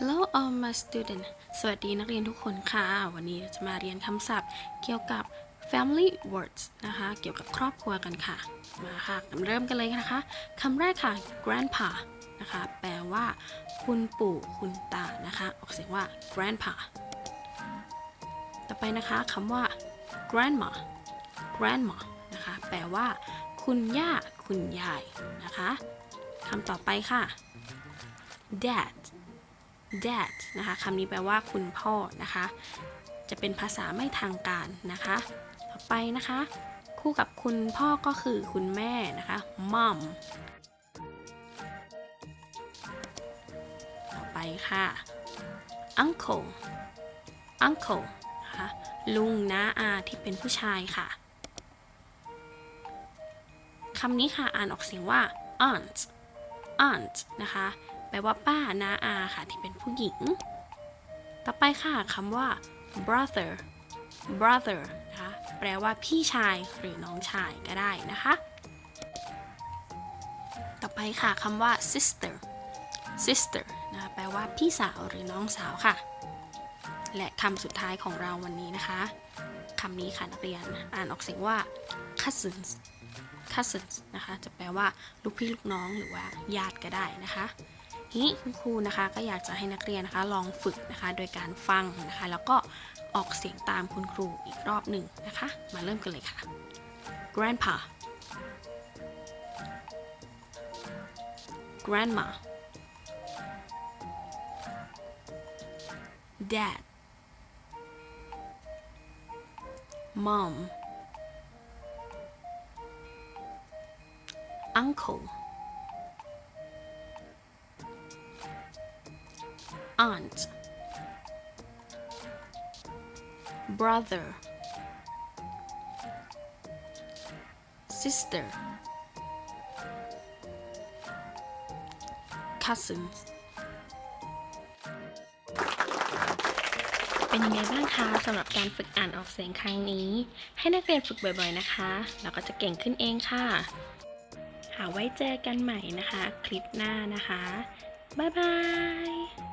Hello all my student สวัสดีนักเรียนทุกคนค่ะ วันนี้จะมาเรียนคำศัพท์เกี่ยวกับ family words นะคะ เกี่ยวกับครอบครัวกันค่ะ มาค่ะเริ่มกันเลยนะคะคำแรกค่ะ grandpa นะคะ แปลว่า คุณปู่คุณตานะคะ ออกเสียงว่า grandpa ต่อไปนะคะคำว่า grandma grandma นะคะ แปลว่า คุณย่า คุณยายนะคะคำต่อไปค่ะ dad dad นะคะคำนี้แปลว่าคุณพ่อนะคะ จะเป็นภาษาไม่ทางการนะคะ ต่อไปนะคะ คู่กับคุณพ่อก็คือคุณแม่นะคะ mom ต่อไปค่ะ uncle uncle นะคะลุงน้าอาที่เป็นผู้ชายค่ะคำนี้ค่ะอ่านออกเสียงว่า aunt aunt นะคะ แปลว่าป้านาอาค่ะที่เป็นผู้หญิง ต่อไปค่ะคำว่า brother brother นะคะแปลว่าพี่ชายหรือน้องชายก็ได้นะคะ ต่อไปค่ะคำว่า sister sister นะคะแปลว่าพี่สาวหรือน้องสาวค่ะ และคำสุดท้ายของเราวันนี้นะคะคำนี้ค่ะนักเรียนอ่านออกเสียงว่า cousins cousins นะคะ จะแปลว่าลูกพี่ลูกน้องหรือว่าญาติก็ได้นะคะ นี้คุณครูนะคะก็อยากจะให้นักเรียนนะคะลองฝึกนะคะ โดยการฟังนะคะ แล้วก็ออกเสียงตามคุณครูอีกรอบหนึ่งนะคะ มาเริ่มกันเลยค่ะ grandpa grandma dad mom uncle aunt brother sister cousins เป็นยังไงบ้างคะสำหรับการฝึกอ่านออกเสียงครั้งนี้ ให้นักเรียนฝึกบ่อยๆนะคะ แล้วก็จะเก่งขึ้นเองค่ะ หาไว้เจอกันใหม่นะคะ คลิปหน้านะคะ บ๊ายบาย